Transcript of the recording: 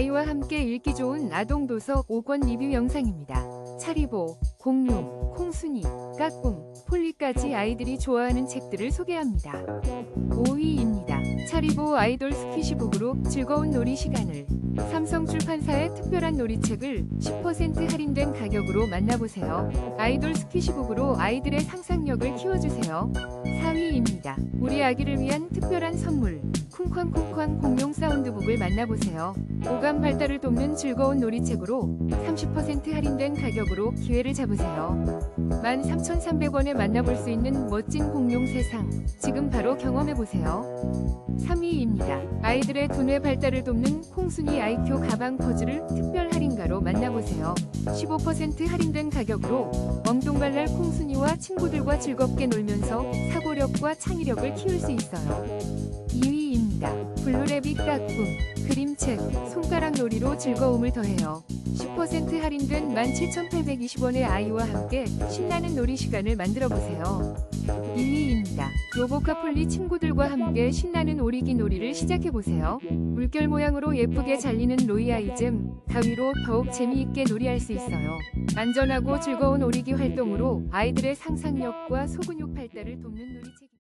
아이와 함께 읽기 좋은 아동 도서 5권 리뷰 영상입니다. 차리보, 공룡, 콩순이, 까꿍, 폴리까지 아이들이 좋아하는 책들을 소개합니다. 5위입니다. 차리보 아이돌 스퀴시북으로 즐거운 놀이 시간을 삼성 출판사의 특별한 놀이책을 10% 할인된 가격으로 만나보세요. 아이돌 스퀴시북으로 아이들의 상상력을 키워주세요. 4위입니다. 우리 아기를 위한 특별한 선물. 쿵쾅쿵쾅 공룡 사운드북을 만나보세요. 오감 발달을 돕는 즐거운 놀이책으로 30% 할인된 가격으로 기회를 잡으세요. 13,300원에 만나볼 수 있는 멋진 공룡 세상. 지금 바로 경험해보세요. 3위입니다. 아이들의 두뇌 발달을 돕는 콩순이 아이큐 가방 퍼즐을 특별 할인가로 만나보세요. 15% 할인된 가격으로 엉뚱발랄 콩순이와 친구들과 즐겁게 놀면서 사고력과 창의력을 키울 수 있어요. 2위입니다. 블루레빗 까꿍 그림책 손가락 놀이로 즐거움을 더해요. 10% 할인된 17,820원의 아이와 함께 신나는 놀이 시간을 만들어 보세요. 2위입니다. 로보카폴리 친구들과 함께 신나는 오리기 놀이를 시작해 보세요. 물결 모양으로 예쁘게 잘리는 로이아이즘 가위로 더욱 재미있게 놀이할 수 있어요. 안전하고 즐거운 오리기 활동으로 아이들의 상상력과 소근육 발달을 돕는 놀이책입니다.